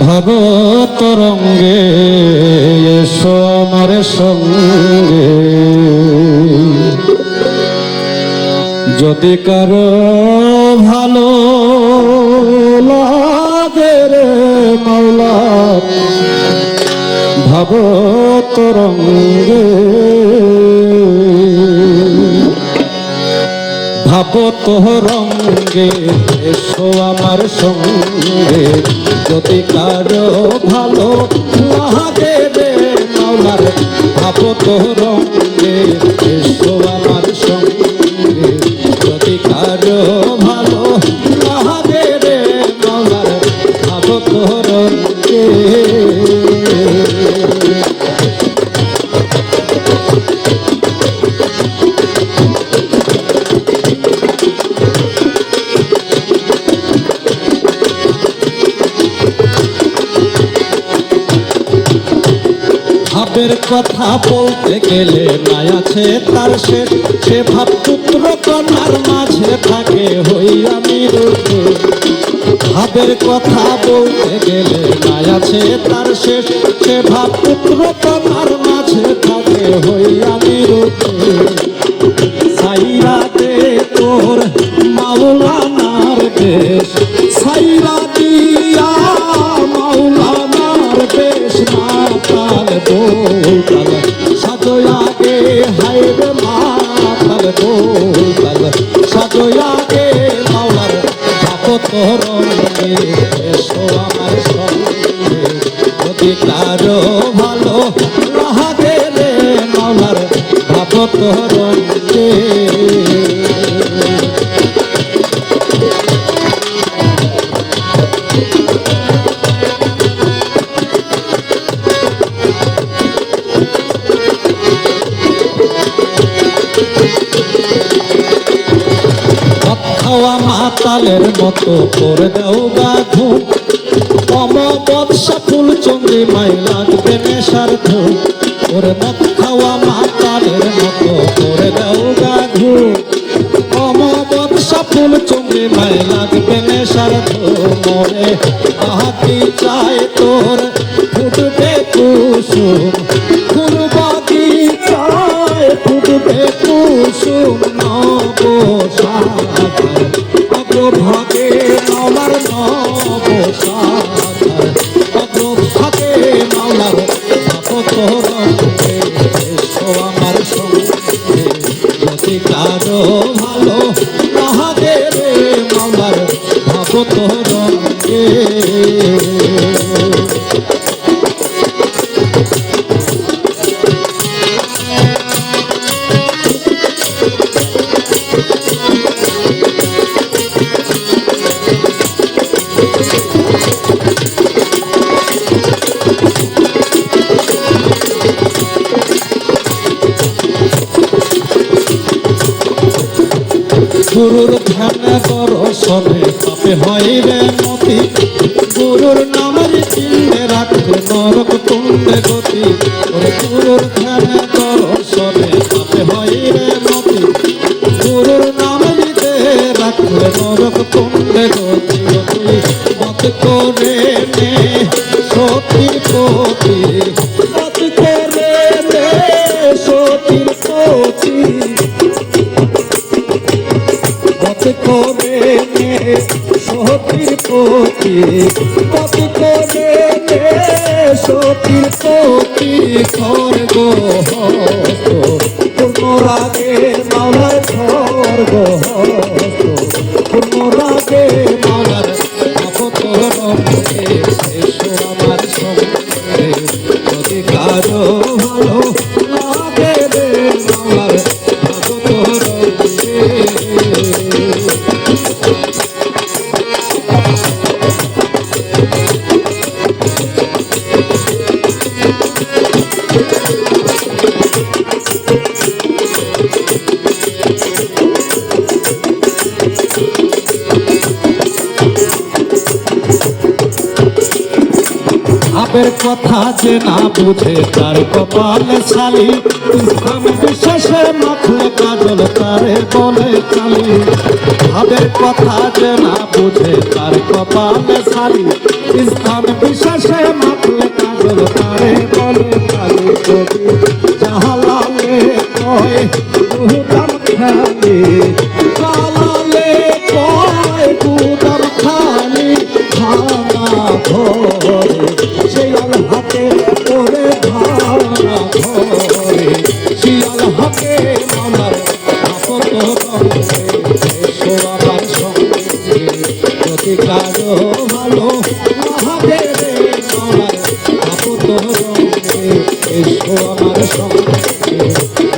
ভব তরঙ্গে এসো সঙ্গে। যদি কারও ভালো লাগে রে মাওলা ভব তরঙ্গে ভাব তোরঙ্গে এসো আমার সঙ্গে। যদি কারও ভালো রে মাওলার ভাব তোরঙ্গে এসো আমার সঙ্গে। যদি কারও ভালো রে মাওলার ভাব তোরঙ্গে ভাবের কথা বলতে গেলে নাই আছে তার শেষ সে ভাব পুত্র কন্যার মাঝে থাকে হই আমি রুদ্ধ ভাবের কথা বলতে গেলে নাই আছে তার শেষ সে ভাব পুত্র কন্যার মাঝে থাকে হই আমি হাইরে মাতাল বোতাল সাজয়াগে মাওলার এসো আমার সঙ্গে। যদি ভালো লাগে রে, মাওলার ভাবো তোর মাতালের মতো করে দাও গা ঘুম কম বৎসা ফুল চন্দ্রি মাই লাগবে নেশার ধুম ওরে মদ খাওয়া মাতালের মতো করে দাও গা ঘুম কম বৎসা ফুল চন্দ্রি মাই লাগবে নেশার ধুম ওরে হাতি চায় তোর, ফুটবে কুসুম। ফুল বাগি চায় ফুটবে কুসুম। গুরুর ধ্যান দর্শনে পাপে হইবে মতি? গুরুর নামের চিহ্নে রাখবে নরক কুণ্ডে গতি। গুরুর ধ্যান করে সতীর পতি কত করে সতীর পতি কর ভাবের কথা যে না বুঝে, তার কপালে শালি। ইসলাম বিশ্বাসে মাখলে কাজল তারে বলে কালি ভাবের কথা যে না বুঝে, তার কপালে শালি। ইসলাম বিশ্বাসে মাখলে কাজল তারে বলে কালি যদি জাহালালে কয় খালি। সবার সঙ্গে যদি কারও ভালো মহাদেবের আমার আপত রঙে এসো আমার সঙ্গে